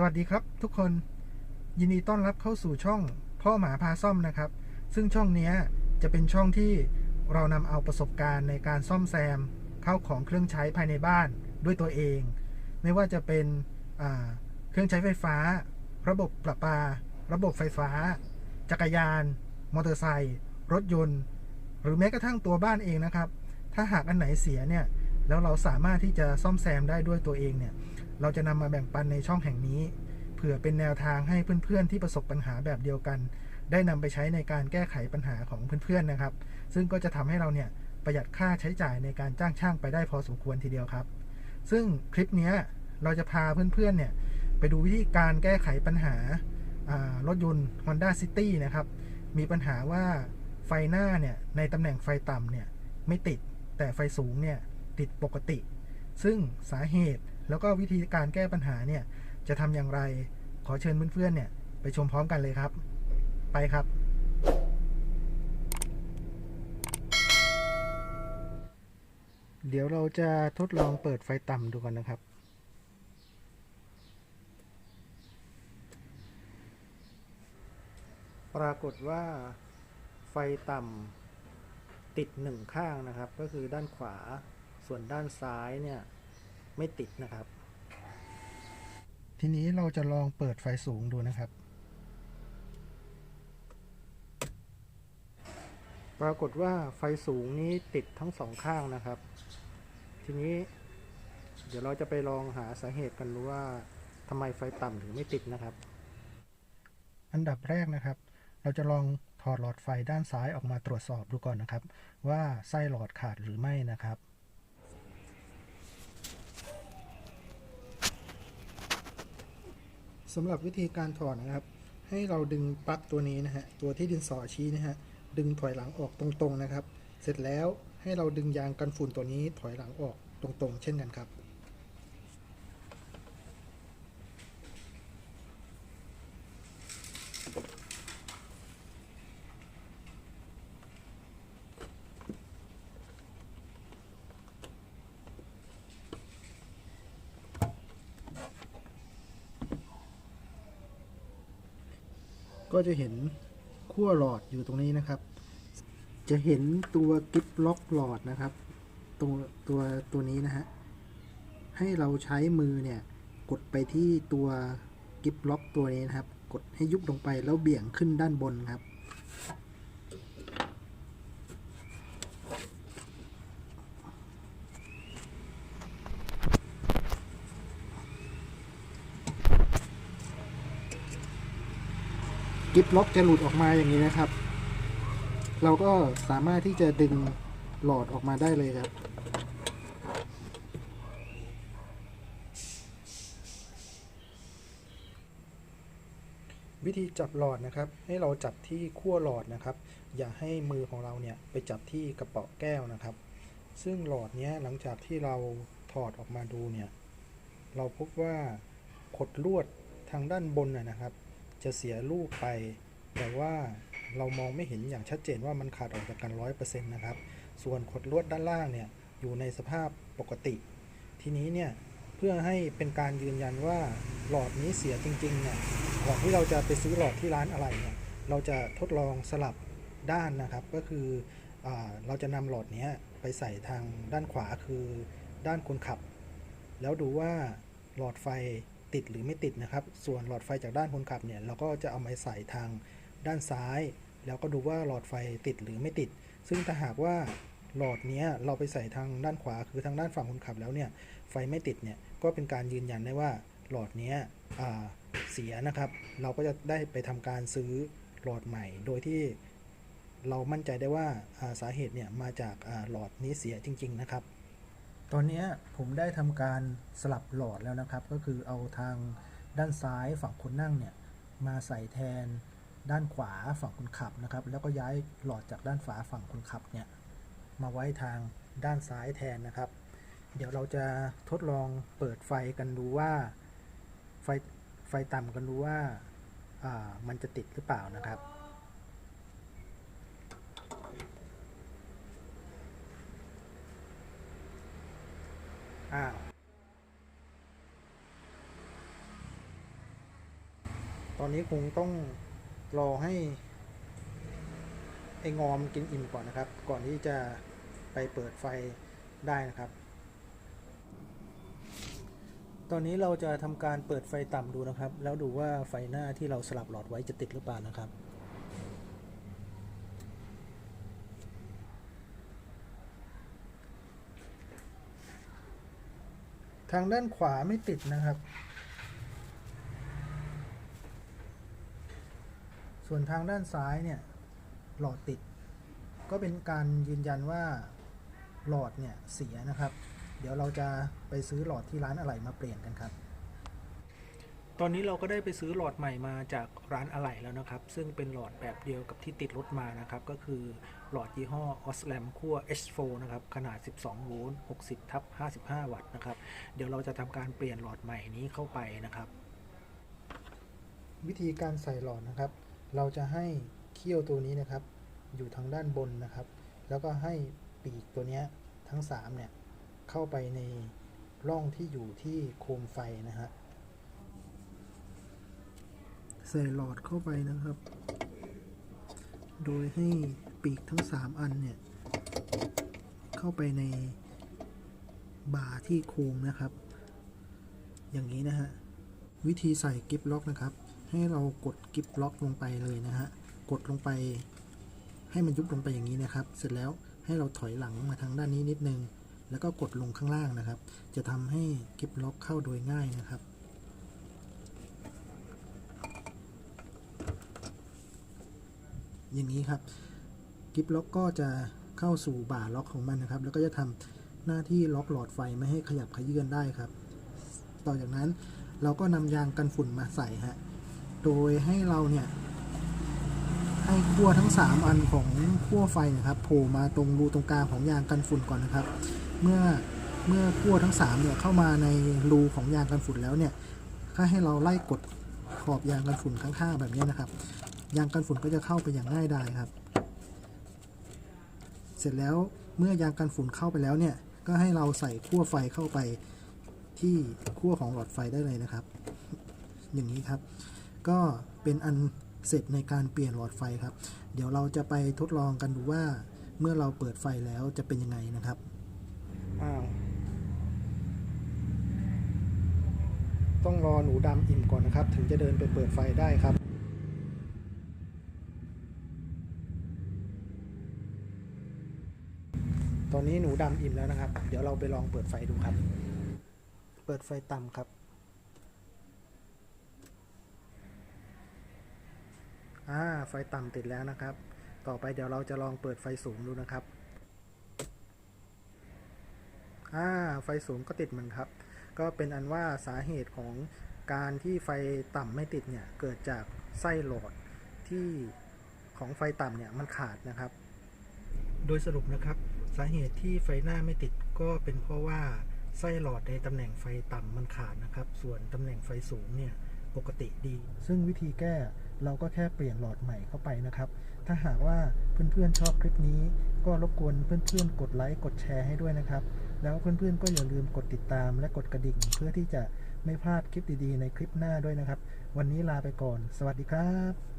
สวัสดีครับทุกคนยินดีต้อนรับเข้าสู่ช่องพ่อหมาพาซ่อมนะครับ ซึ่งช่องนี้จะเป็นช่องที่เรานำเอาประสบการณ์ในการซ่อมแซมเข้าของเครื่องใช้ภายในบ้านด้วยตัวเอง ไม่ว่าจะเป็นเครื่องใช้ไฟฟ้า ระบบประปา ระบบไฟฟ้า จักรยาน มอเตอร์ไซค์รถยนต์ หรือแม้กระทั่งตัวบ้านเองนะครับ ถ้าหากอันไหนเสียเนี่ยแล้วเราสามารถที่จะซ่อมแซมได้ด้วยตัวเองเนี่ย เราจะนำมาแบ่งปันในช่องแห่งนี้ เผื่อเป็นแนวทางให้เพื่อนๆที่ประสบปัญหาแบบเดียวกัน ได้นำไปใช้ในการแก้ไขปัญหาของเพื่อนๆนะครับ ซึ่งก็จะทำให้เราเนี่ยประหยัดค่าใช้จ่ายในการจ้างช่างไปได้พอสมควรทีเดียวครับ ซึ่งคลิปนี้เราจะพาเพื่อนๆเนี่ยไปดูวิธีการแก้ไขปัญหาอ่ารถยนต์ Honda City นะครับ มีปัญหาว่าไฟหน้าเนี่ยในตำแหน่งไฟต่ำเนี่ยไม่ติดแต่ไฟสูงเนี่ยติดปกติ ซึ่งสาเหตุ แล้วก็วิธีการแก้ปัญหาเนี่ยจะทำอย่างไร ขอเชิญเพื่อนๆเนี่ยไปชมพร้อมกันเลยครับ ไปครับ เดี๋ยวเราจะทดลองเปิดไฟต่ำดูกันนะครับปรากฏว่าไฟต่ำติดหนึ่งข้างนะครับ ก็คือด้านขวาส่วนด้านซ้ายเนี่ย ไม่ติดนะครับ ทีนี้เราจะลองเปิดไฟสูงดูนะครับ ปรากฏว่าไฟสูงนี้ติดทั้งสองข้างนะครับ ทีนี้ เดี๋ยวเราจะไปลองหาสาเหตุกันดูว่าทำไมไฟต่ำถึงไม่ติดนะครับ อันดับแรกนะครับ เราจะลองถอดหลอดไฟด้านซ้ายออกมาตรวจสอบดูก่อนนะครับ ว่าไส้หลอดขาดหรือไม่นะครับำหรับวิธีการถอดนะครับ ให้เราดึงปลั๊กตัวนี้นะฮะตัวที่ดินสอชี้นะฮะดึงถอยหลังออกตรงๆนะครับ เสร็จแล้วให้เราดึงยางกันฝุ่นตัวนี้ถอยหลังออกตรงๆ เช่นกันครับ ก็จะเห็นขั้วหลอดอยู่ตรงนี้นะครับ จะเห็นตัวกิบล็อกหลอดนะครับ ตัวตัวตัวนี้นะฮะ ให้เราใช้มือเนี่ยกดไปที่ตัวกิบล็อกตัวนี้นะครับ กดให้ยุบลงไปแล้วเบี่ยงขึ้นด้านบนครับ กิฟล็อกจะหลุดออกมาอย่างนี้นะครับ เราก็สามารถที่จะดึงหลอดออกมาได้เลยครับ วิธีจับหลอดนะครับ ให้เราจับที่ขั้วหลอดนะครับ อย่าให้มือของเราเนี่ยไปจับที่กระเป๋าแก้วนะครับ ซึ่งหลอดเนี้ยหลังจากที่เราถอดออกมาดูเนี่ย เราพบว่าขดลวดทางด้านบนนะนะครับ จะเสียรูปไป แต่ว่าเรามองไม่เห็นอย่างชัดเจนว่ามันขาดออกจากกันร้อยเปอร์เซ็นต์นะครับ ส่วนขดลวดด้านล่างเนี่ยอยู่ในสภาพปกติ ทีนี้เนี่ยเพื่อให้เป็นการยืนยันว่าหลอดนี้เสียจริงๆเนี่ยก่อนที่เราจะไปซื้อหลอดที่ร้านอะไรเนี่ยเราจะทดลองสลับด้านนะครับ ก็คืออเราจะนำหลอดนี้ไปใส่ทางด้านขวาคือด้านคนขับ แล้วดูว่าหลอดไฟ ติดหรือไม่ติดนะครับ ส่วนหลอดไฟจากด้านคนขับเนี่ยเราก็จะเอามาใส่ทางด้านซ้าย แล้วก็ดูว่าหลอดไฟติดหรือไม่ติด ซึ่งถ้าหากว่าหลอดนี้เราไปใส่ทางด้านขวาคือทางด้านฝั่งคนขับแล้วเนี่ยไฟไม่ติดเนี่ยก็เป็นการยืนยันได้ว่าหลอดนี้เสียนะครับ เราก็จะได้ไปทำการซื้อหลอดใหม่ โดยที่เรามั่นใจได้ว่าสาเหตุเนี่ยมาจากหลอดนี้เสียจริง ๆ นะครับ ตอนนี้ผมได้ทำการสลับหลอดแล้วนะครับ ก็คือเอาทางด้านซ้ายฝั่งคนนั่งเนี่ยมาใส่แทนด้านขวาฝั่งคนขับนะครับ แล้วก็ย้ายหลอดจากด้านฝาฝั่งคนขับเนี่ยมาไว้ทางด้านซ้ายแทนนะครับ เดี๋ยวเราจะทดลองเปิดไฟกันดูว่าไฟไฟต่ำกันดูว่าอ่ามันจะติดหรือเปล่านะครับ อ้าว ตอนนี้คงต้องรอให้ไอ้งอมกินอิ่มก่อนนะครับ ก่อนที่จะไปเปิดไฟได้นะครับ ตอนนี้เราจะทำการเปิดไฟต่ำดูนะครับ แล้วดูว่าไฟหน้าที่เราสลับหลอดไว้จะติดหรือเปล่านะครับทางด้านขวาไม่ติดนะครับ ส่วนทางด้านซ้ายเนี่ยหลอดติด ก็เป็นการยืนยันว่าหลอดเนี่ยเสียนะครับ เดี๋ยวเราจะไปซื้อหลอดที่ร้านอะไหล่มาเปลี่ยนกันครับ ตอนนี้เราก็ได้ไปซื้อหลอดใหม่มาจากร้านอะไหล่แล้วนะครับ ซึ่งเป็นหลอดแบบเดียวกับที่ติดรถมานะครับ ก็คือหลอดยี่ห้อ Oslam ขั้ว H4 นะครับ ขนาด 12 โวลต์ 60 ทับ 55 วัตต์นะครับ เดี๋ยวเราจะทำการเปลี่ยนหลอดใหม่นี้เข้าไปนะครับ วิธีการใส่หลอดนะครับ เราจะให้เขี้ยวตัวนี้นะครับ อยู่ทางด้านบนนะครับ แล้วก็ให้ปีกตัวนี้ทั้ง3เนี่ยเข้าไปในร่องที่อยู่ที่โคมไฟนะฮะใส่หลอดเข้าไปนะครับ โดยให้ปีกทั้ง 3 อันเนี่ย เข้าไปในบ่าที่โคมนะครับ อย่างนี้นะฮะ วิธีใส่กิฟล็อกนะครับ ให้เรากดกิฟล็อกลงไปเลยนะฮะ กดลงไป ให้มันยุบลงไปอย่างนี้นะครับ เสร็จแล้วให้เราถอยหลังมาทางด้านนี้นิดนึง แล้วก็กดลงข้างล่างนะครับ จะทำให้กิฟล็อกเข้าโดยง่ายนะครับ อย่างนี้ครับกิฟล็อกก็จะเข้าสู่บ่าล็อกของมันนะครับ แล้วก็จะทำหน้าที่ล็อกหลอดไฟไม่ให้ขยับขยื่นได้ครับ ต่อจากนั้นเราก็นำยางกันฝุ่นมาใส่ฮะ โดยให้เราเนี่ย ให้ขั้วทั้ง 3 อันของขั้วไฟนะครับโผล่มาตรงรูตรงกลางของยางกันฝุ่นก่อนนะครับ เมื่อเมื่อขั้วทั้ง3เนี่ยเข้ามาในรูของยางกันฝุ่นแล้วเนี่ยก็ให้เราไล่กดขอบยางกันฝุ่นข้างๆแบบนี้นะครับ ยางกันฝุ่นก็จะเข้าไปอย่างง่ายดายครับ เสร็จแล้วเมื่อยางกันฝุ่นเข้าไปแล้วเนี่ย ก็ให้เราใส่ขั้วไฟเข้าไปที่ขั้วของหลอดไฟได้เลยนะครับ อย่างนี้ครับ ก็เป็นอันเสร็จในการเปลี่ยนหลอดไฟครับ เดี๋ยวเราจะไปทดลองกันดูว่าเมื่อเราเปิดไฟแล้วจะเป็นยังไงนะครับอ้าวต้องรอหนูดำอิ่มก่อนนะครับ ถึงจะเดินไปเปิดไฟได้ครับตอนนี้หนูดำอิ่มแล้วนะครับ เดี๋ยวเราไปลองเปิดไฟดูครับ เปิดไฟต่ำครับ อ่าไฟต่ำติดแล้วนะครับ ต่อไปเดี๋ยวเราจะลองเปิดไฟสูงดูนะครับอ่าไฟสูงก็ติดเหมือนครับ ก็เป็นอันว่าสาเหตุของการที่ไฟต่ำไม่ติดเนี่ยเกิดจากไส้หลอดที่ของไฟต่ำเนี่ยมันขาดนะครับ โดยสรุปนะครับสาเหตุที่ไฟหน้าไม่ติดก็เป็นเพราะว่าไส้หลอดในตำแหน่งไฟต่ำมันขาดนะครับ ส่วนตำแหน่งไฟสูงเนี่ยปกติดี ซึ่งวิธีแก้ เราก็แค่เปลี่ยนหลอดใหม่เข้าไปนะครับ ถ้าหากว่าเพื่อนๆชอบคลิปนี้ ก็รบกวนเพื่อนๆ กดไลค์กดแชร์ให้ด้วยนะครับ แล้วเพื่อนๆก็อย่าลืมกดติดตามและกดกระดิ่ง เพื่อที่จะไม่พลาดคลิปดีๆ ในคลิปหน้าด้วยนะครับ วันนี้ลาไปก่อน สวัสดีครับ